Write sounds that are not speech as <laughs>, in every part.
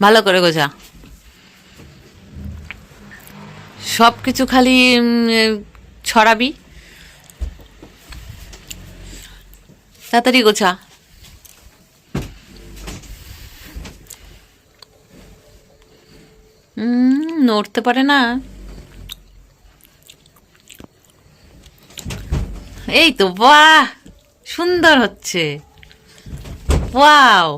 ভালো করে গোছা সব কিছু খালি ছড়াবি। তাড়াতাড়ি গোছা। নড়তে পারে না। এই তো, বাহ! সুন্দর হচ্ছে। ওয়াও!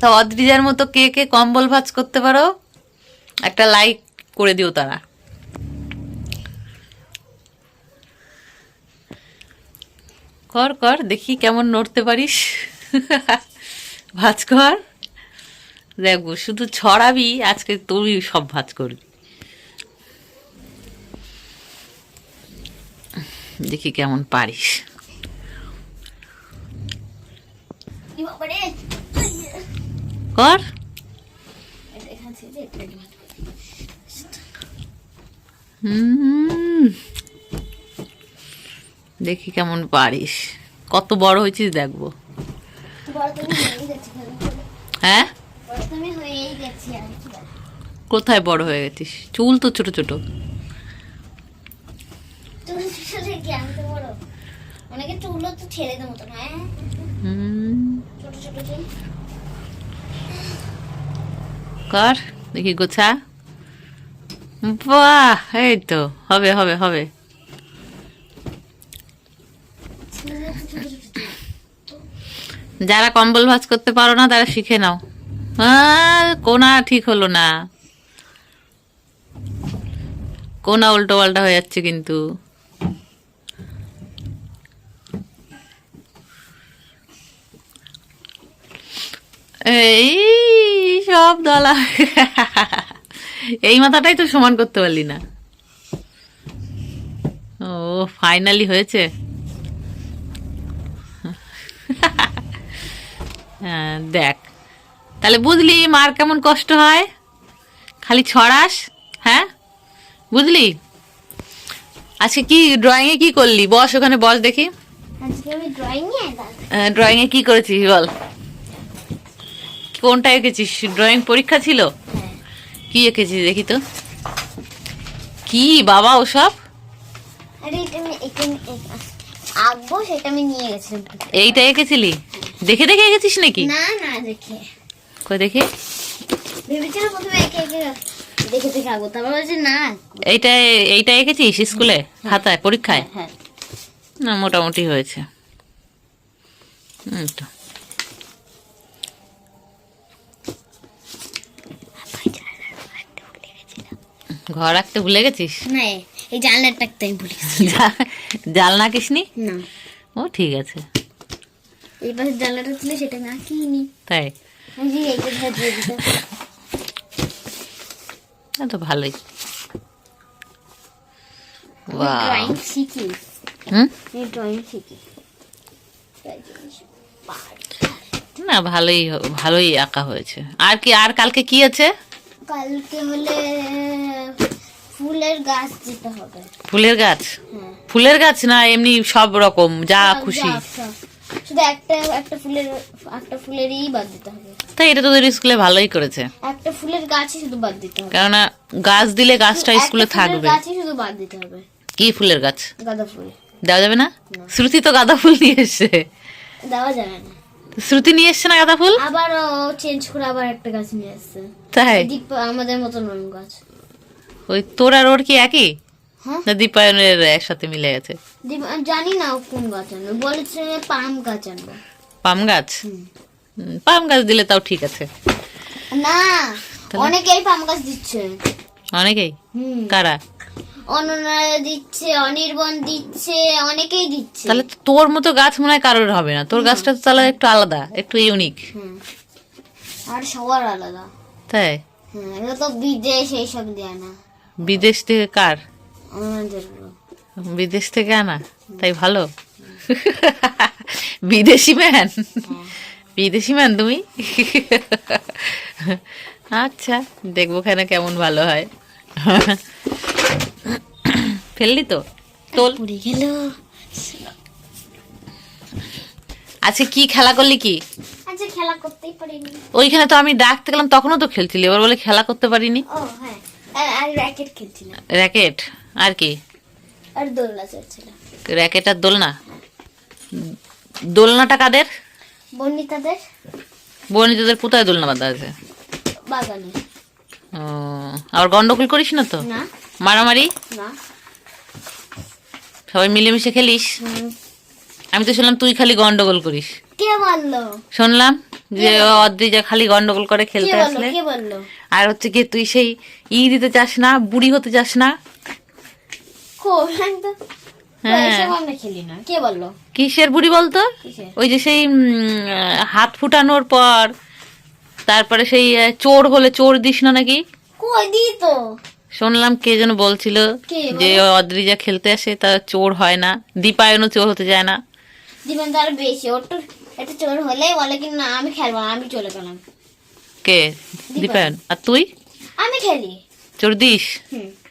তা অদ্রিজার মতো কে কে কম্বল ভাজ করতে পারো? একটা লাইক করে দিও তারা। কর কর, দেখি কেমন নড়তে পারিস। ভাজ কর। দেখব শুধু ছড়াবি, আজকে তুই সব ভাজ করবি। দেখি কেমন পারিস কি বাবারে কর। দেখি কেমন পারিস। কত বড় হয়েছিস দেখব? হ্যাঁ? কোথায় বড় হয়ে গেছিস? চুল তো ছোট ছোট। অনেকে চুলও তো ছেড়ে দেবো তো হ্যাঁ ছোট ছোট চুল। কর দেখি গোছা। বাহ, এই তো, হবে হবে হবে। যারা কম্বল ভাজ করতে পারো না, তারা শিখে নাও। কোনা ঠিক হলো না। কোনা উল্টো পাল্টা হয়ে যাচ্ছে কিন্তু। এই সব দলা <laughs> এই মাথাটাই তো সমান করতে পারলি না। ও ফাইনালি হয়েছে। <laughs> হ্যাঁ দেখ। তাহলে বুঝলি মার কেমন কষ্ট হয়? খালি ছড়াস হ্যাঁ? বুঝলি? আজকে কি ড্রয়িংয়ে কি করলি? বস ওখানে বস দেখি। আজকে ড্রয়িং এ ড্রয়িংয়ে কি করেছিস বল। কোনটা এঁকেছিস? ড্রয়িং পরীক্ষা ছিল? হ্যাঁ। কি এঁকেছিস দেখি তো। কি বাবা ওসব? এইটা এঁকেছিলি? দেখে দেখে এঁকেছিস নাকি? না না দেখে। কই দেখে? ভেবেছিলাম প্রথমে একে একে দেখে দেখে আঁকবো। তারপর বলছে না এইটা এইটা এঁকেছিস স্কুলে? খাতায় পরীক্ষায়? হ্যাঁ না মোটামুটি হয়েছে। হুম তো। ঘর রাখতে ভুলে গেছিস? না এই জানলার টাকতে আমি ভুলে গেছি। <laughs> জা- জালনা কিসনি না। ও ঠিক আছে। এই পাশে জানলাটা ছিল সেটা আমি আঁকিনি তাই? আমি যে দিয়ে দিতাম না তো ভালোই। Wow. ড্রয়িং শিখি। হুম? আমি ড্রয়িং শিখি। না ভালোই ভালোই আঁকা হয়েছে। আর কি আর কালকে কি আছে? কালকে হলে ফুলের গাছ দিতে হবে। ফুলের গাছ? হ্যাঁ। ফুলের গাছ না এমনি সব রকম যা খুশি। শুধু একটা একটা ফুলের একটা ফুলেরই বাদ দিতে হবে। তাই এটা তোদের স্কুলে ভালোই করেছে। একটা ফুলের গাছই শুধু বাদ দিতে হবে। কেননা গাছ দিলে গাছটা স্কুলে থাকবে। গাছই শুধু বাদ দিতে হবে। কি ফুলের গাছ? গাঁদা ফুল। দেওয়া যাবে না। শ্রুতি তো গাঁদা ফুল নিয়ে এসছে। দেওয়া যাবে না। শ্রুতি নিয়ে এসছে না গাঁদা ফুল? আবার চেঞ্জ করে আবার একটা গাছ নিয়ে আসছে। তাই? আমাদের মতন গাছ। ওই তোর আর ওর কি একই? হ্যাঁ। না দীপায়নের একসাথে মিলে গেছে? জানি না কোন গাছ আনবে। বলেছে পাম গাছ আনব। পাম গাছ? পাম গাছ দিলে তাও ঠিক আছে। না অনেকেই পাম গাছ দিচ্ছে। অনেকেই? কারা? অনন্যা দিচ্ছে অনির্বন দিচ্ছে অনেকেই দিচ্ছে। তাহলে তোর মতো গাছ মনে হয় কারোর হবে না। তোর গাছটা তো তাহলে একটু আলাদা একটু ইউনিক আর সবার আলাদা। তাই? হ্যাঁ এটা তো বিদেশ এইসব দেয় না। বিদেশ থেকে কার? আমাদের বিদেশ থেকে আনা? তাই ভালো? বিদেশি ম্যান বিদেশি ম্যান তুমি? আচ্ছা দেখব কেন কেমন ভালো হয়। ফেললি তো? তোল। গেল। আজকে কি খেলা করলি কি? খেলা করতেই পারিনি। ওইখানে তো আমি ডাকতে গেলাম তখনও তো খেলছিলি এবার বলে খেলা করতে পারিনি। ও হ্যাঁ। আর- র্যাকেট খেলছিলাম। র্যাকেট আর কি? আর দোলনা চড়ছিলাম। র্যাকেট আর দোলনা? দোলনাটা কাদের? বর্ণিতাদের বনিতাদের কোথায় দোলনা বাঁধা আছে। বাগানে। ও আবার গন্ডগোল করিস না তো? না। মারামারি? না। সবাই মিলেমিশে খেলিস? আমি তো শুনলাম তুই খালি গন্ডগোল করিস। কে বলল শুনলাম? যে অদ্রিজা খালি গন্ডগোল করে খেলতে আসলে। আর হচ্ছে কি তুই সেই ই দিতে চাস না বুড়ি হতে চাস না। হ্যাঁ। কিসের বুড়ি বলতো? ওই যে সেই হাত ফুটানোর পর তারপরে সেই চোর হলে চোর দিস না নাকি? শুনলাম কে যেন বলছিল যে অদ্রিজা খেলতে আসে তা চোর হয় না। দীপায়নও চোর হতে যায় না। বেশি একটা চোর হলেই বলে কি না আমি খেলব না আমি চলে গেলাম। কে? দীপায়ন আর তুই? আমি খেলি। চোর দিস।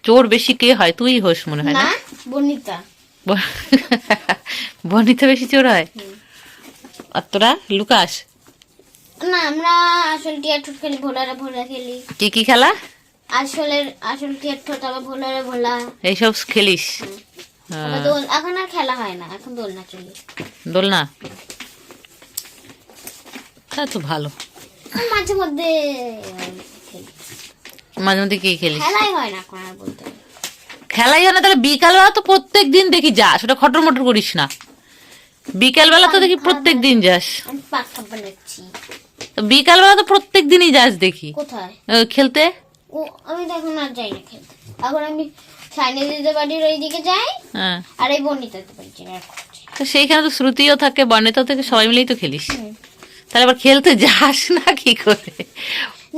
চোর বেশি কে হয়? তুই হোস মনে হয় না? না বর্ণিতা। ব- <laughs> বনিতে বেশি চোর হয়। আর তোরা? লুকাস? না আমরা আসল টিয়ার ঠোঁট খেলি ভোলারে ভোলা খেলি। কি কি খেলা? আসলের আসল টিয়ার ঠোঁট আবার ভোলারে ভোলা। এইসব খেলিস? দোল এখন আর খেলা হয় না এখন দোলনা চলি। দোলনা? তা তো ভালো। মাঝে মধ্যে মাঝে মধ্যে কি খেলিস? খেলাই হয় না এখন আর বলতে। খেলাই হয় না তাহলে বিকালবেলা তো প্রত্যেক দিন দেখি যাস ওটা খটর মটর করিস না। বিকালবেলা তো দেখি প্রত্যেক দিন যাস। বিকালবেলা তো প্রত্যেক দিনই যাস দেখি। কোথায়? খেলতে? ও আমি তো এখন আর যাই না খেলতে। এখন আমি সাইনে বাড়ির ওইদিকে যাই হ্যাঁ। আর এই বাড়ি যাই। তো সেইখানে তো শ্রুতিও থাকে বর্ণিতাও থেকে সবাই মিলেই তো খেলিস। তাহলে আবার খেলতে যাস না কি করে?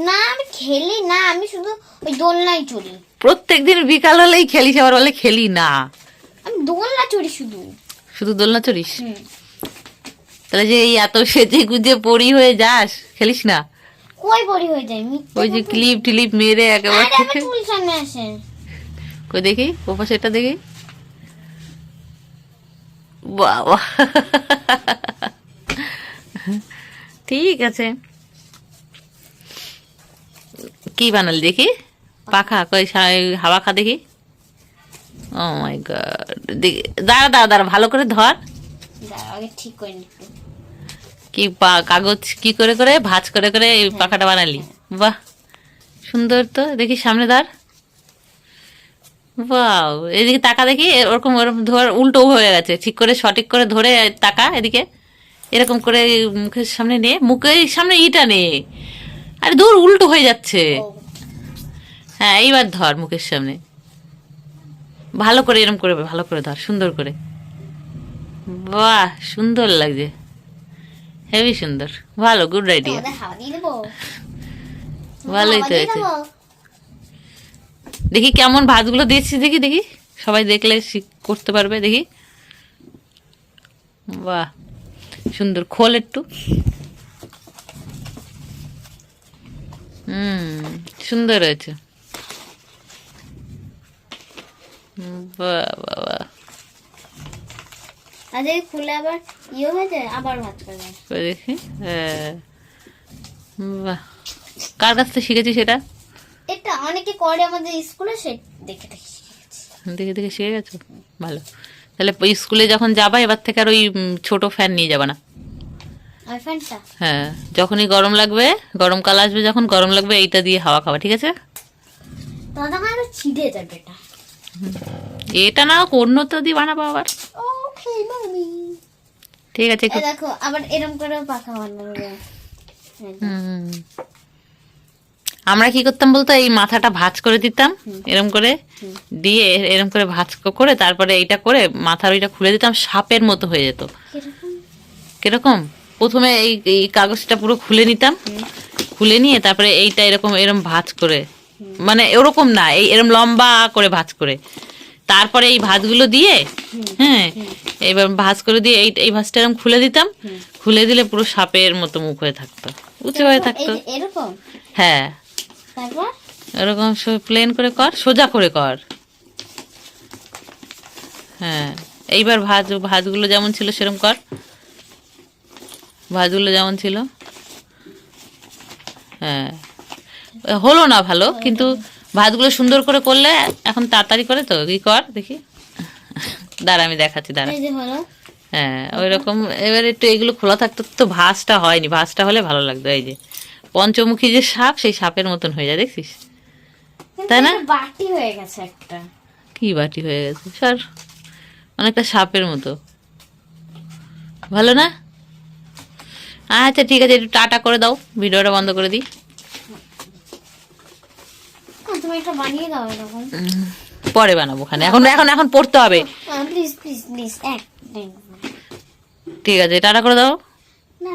না আমি খেলি না আমি শুধু ওই দোলনায় চড়ি। প্রত্যেক দিন বিকাল হলেই খেলিস আবার বলে খেলি না। আমি দোলনা চড়ি শুধু। শুধু দোলনা চড়িস? তাহলে যে এই এত সেজে গুজে পড়ি হয়ে যাস খেলিস না? কই বড়ি হয়ে যায়? ওই যে ক্লিপ টিলিপ মেরে একেবারে চুল সামনে আসে। কই দেখি? ও পাশে এটা দেখি। বাবা। ঠিক আছে। কি বানালি দেখি? পাখা কই হাওয়া খা দেখি। ও মাই গড দেখি দাঁড়া দাঁড়া দাঁড়া ভালো করে ধর। ঠিক করে। কি পা- কাগজ কি করে করে ভাঁজ করে করে এই পাখাটা বানালি। বাহ সুন্দর তো। দেখি সামনে দাঁড়। বাও এদিকে তাকা দেখি ওরকম ওরকম ধর উল্টো হয়ে গেছে। ঠিক করে সঠিক করে ধরে তাকা এদিকে। এরকম করে মুখের সামনে নে মুখের সামনে ইটা নে। আরে দূর উল্টো হয়ে যাচ্ছে। হ্যাঁ এইবার ধর মুখের সামনে। ভালো করে এরকম করে ভালো করে ধর সুন্দর করে। বাহ সুন্দর লাগছে। হেভি সুন্দর। ভালো গুড আইডিয়া ভালোই তো হয়েছে। দেখি কেমন ভাতগুলো দিয়েছি দেখি দেখি। সবাই দেখলে করতে পারবে দেখি। বাহ। সুন্দর খোল একটু। হুম সুন্দর হয়েছে। খুলে আবার ইয়ে হয়ে যায় আবার ভাত দেখি হ্যাঁ। বাহ। কার কাছ থেকে শিখেছি সেটা এটা অনেকে করে আমাদের স্কুলে সে দেখে দেখে দেখে শিখে গেছো? ভালো। তাহলে স্কুলে যখন যাবা এবার থেকে আর ওই ছোট ফ্যান নিয়ে যাবা না। হ্যাঁ যখনই গরম লাগবে গরমকাল আসবে যখন গরম লাগবে এইটা দিয়ে হাওয়া খাওয়া ঠিক আছে? এটা। না অন্য তো দিয়ে বানাবো আবার। ঠিক আছে দেখো আবার এরম করে পাখা যায়। হুম। আমরা কি করতাম বলতো? এই মাথাটা ভাঁজ করে দিতাম এরম করে দিয়ে এরম করে ভাঁজ করে তারপরে এইটা করে মাথার ওইটা খুলে দিতাম সাপের মতো হয়ে যেত। কীরকম? প্রথমে এই এই কাগজটা পুরো খুলে নিতাম খুলে নিয়ে তারপরে এইটা এরকম এরম ভাঁজ করে। মানে এরকম না এই এরম লম্বা করে ভাঁজ করে। তারপরে এই ভাঁজগুলো দিয়ে হ্যাঁ এবার ভাঁজ করে দিয়ে এই এই ভাঁজটা এরকম খুলে দিতাম খুলে দিলে পুরো সাপের মতো মুখ হয়ে থাকতো উঁচু হয়ে থাকতো। এরকম? হ্যাঁ। এরকম প্লেন করে কর সোজা করে কর। হ্যাঁ এইবার ভাজ ভাজগুলো যেমন ছিল সেরকম কর। ভাজগুলো যেমন ছিল। হ্যাঁ হলো না ভালো কিন্তু ভাতগুলো সুন্দর করে করলে এখন তাড়াতাড়ি করে তো কি কর দেখি। দাঁড়া আমি দেখাচ্ছি দাঁড়া। হ্যাঁ ওই রকম এবার একটু এগুলো খোলা থাকতো তো ভাঁজটা হয়নি ভাঁজটা হলে ভালো লাগতো এই যে। পঞ্চমুখী যে সাপ সেই সাপের মতন হয়ে যায় দেখছিস? তাই না? বাটি হয়ে গেছে একটা। কি বাটি হয়ে গেছে? সর অনেকটা সাপের মতো। ভালো না? আচ্ছা ঠিক আছে একটু টাটা করে দাও। ভিডিওটা বন্ধ করে দিই। উম, পরে বানাবো ওখানে এখন এখন এখন পড়তে হবে। ঠিক আছে টাটা করে দাও। না